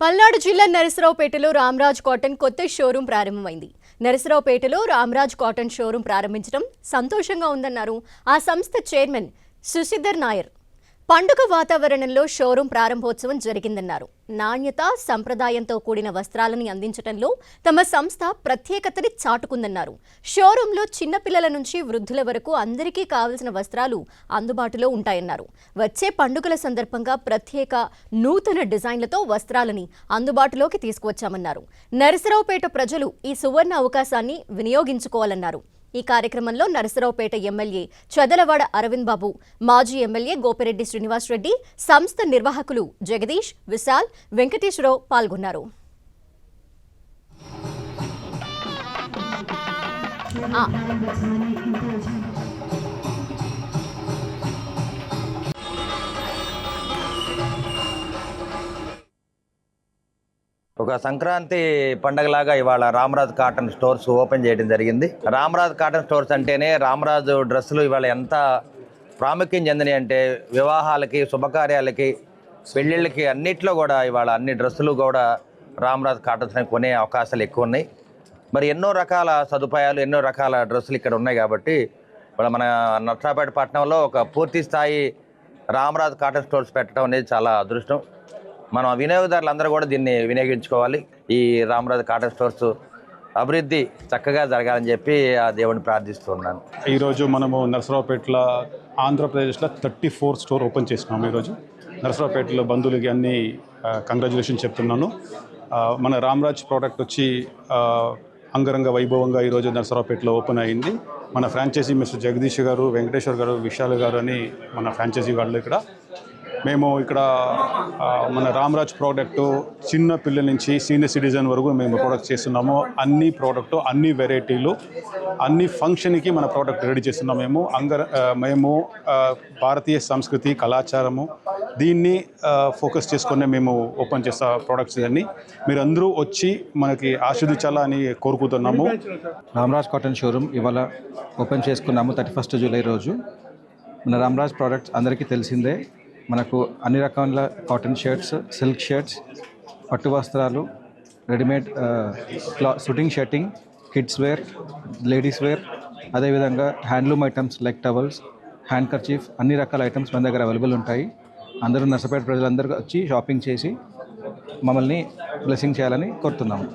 పల్నాడు జిల్లా నరసరావుపేటలో రామరాజ్ కాటన్ కొత్త షోరూం ప్రారంభమైంది. నరసరావుపేటలో రామరాజ్ కాటన్ షోరూం ప్రారంభించడం సంతోషంగా ఉందన్నారు ఆ సంస్థ చైర్మన్ సుశీధర్ నాయర్. పండుగ వాతావరణంలో షోరూం ప్రారంభోత్సవం జరిగిందన్నారు. నాణ్యత సంప్రదాయంతో కూడిన వస్త్రాలని అందించడంలో తమ సంస్థ ప్రత్యేకతని చాటుకుందన్నారు. షోరూంలో చిన్నపిల్లల నుంచి వృద్ధుల వరకు అందరికీ కావలసిన వస్త్రాలు అందుబాటులో ఉంటాయన్నారు. వచ్చే పండుగల సందర్భంగా ప్రత్యేక నూతన డిజైన్లతో వస్త్రాలని అందుబాటులోకి తీసుకువచ్చామన్నారు. నరసరావుపేట ప్రజలు ఈ సువర్ణ అవకాశాన్ని వినియోగించుకోవాలన్నారు. ఈ కార్యక్రమంలో నరసరావుపేట ఎమ్మెల్యే చదలవాడ అరవింద్ బాబు మాజీ ఎమ్మెల్యే గోపిరెడ్డి శ్రీనివాస్ రెడ్డి సంస్థ నిర్వాహకులు జగదీష్ విశాల్ వెంకటేశ్వరరావు పాల్గొన్నారు. ఆ, ఒక సంక్రాంతి పండగలాగా ఇవాళ రామరాజు కాటన్ స్టోర్స్ ఓపెన్ చేయడం జరిగింది. రామరాజు కాటన్ స్టోర్స్ అంటేనే రామరాజు డ్రెస్సులు ఇవాళ ఎంత ప్రాముఖ్యం చెందినాయి అంటే వివాహాలకి శుభకార్యాలకి పెళ్ళిళ్ళకి అన్నిట్లో కూడా ఇవాళ అన్ని డ్రెస్సులు కూడా రామరాజు కాటన్స్ కొనే అవకాశాలు ఎక్కువ ఉన్నాయి మరి ఎన్నో రకాల సదుపాయాలు ఎన్నో రకాల డ్రెస్సులు ఇక్కడ ఉన్నాయి కాబట్టి ఇవాళ మన నర్సాపేట పట్టణంలో ఒక పూర్తి స్థాయి రామరాజు కాటన్ స్టోర్స్ పెట్టడం అనేది చాలా అదృష్టం. మనం వినియోగదారులందరూ కూడా దీన్ని వినియోగించుకోవాలి. ఈ రామరాజు కాటన్ స్టోర్స్ అభివృద్ధి చక్కగా జరగాలని చెప్పి ఆ దేవుడిని ప్రార్థిస్తున్నాను. ఈరోజు మనము నరసరావుపేటలో ఆంధ్రప్రదేశ్లో థర్టీ ఫోర్ స్టోర్ ఓపెన్ చేసినాము ఈరోజు. నరసరావుపేటలో బంధువులకి అన్ని కంగ్రాచులేషన్ చెప్తున్నాను. మన రామ్రాజ్ ప్రోడక్ట్ వచ్చి అంగరంగ వైభవంగా ఈరోజు నరసరావుపేటలో ఓపెన్ అయింది. మన ఫ్రాంచైజీ మిస్టర్ జగదీష్ గారు వెంకటేశ్వర్ గారు విశాల్ గారు అని మన ఫ్రాంచైజీ వాళ్ళు ఇక్కడ మేము ఇక్కడ మన రామరాజ్ ప్రోడక్టు చిన్న పిల్లల నుంచి సీనియర్ సిటిజన్ వరకు మేము ప్రోడక్ట్ చేస్తున్నాము. అన్ని ప్రోడక్ట్ అన్ని వెరైటీలు అన్ని ఫంక్షన్కి మన ప్రోడక్ట్ రెడీ చేస్తున్నాం మేము. అంగ మేము భారతీయ సంస్కృతి కళాచారము దీన్ని ఫోకస్ చేసుకునే మేము ఓపెన్ చేస్తా ప్రోడక్ట్స్ అన్ని మీరందరూ వచ్చి మనకి ఆస్వాదించాలని కోరుకుంటున్నాము. రామ్రాజ్ కాటన్ షోరూమ్ ఇవాళ ఓపెన్ చేసుకున్నాము థర్టీ ఫస్ట్ జూలై రోజు. మన రామ్రాజ్ ప్రోడక్ట్స్ అందరికీ తెలిసిందే. మనకు అన్ని రకాల కాటన్ షర్ట్స్ సిల్క్ షర్ట్స్ పట్టు వస్త్రాలు రెడీమేడ్ క్లా suiting shirting kids wear ladies wear అదేవిధంగా handloom items like towels handkerchief అన్ని రకాల ఐటమ్స్ మన దగ్గర అవైలబుల్ ఉంటాయి. అందరూ నర్సపేట ప్రజలందరూ వచ్చి షాపింగ్ చేసి మమ్మల్ని బ్లెస్సింగ్ చేయాలని కోరుతున్నాము.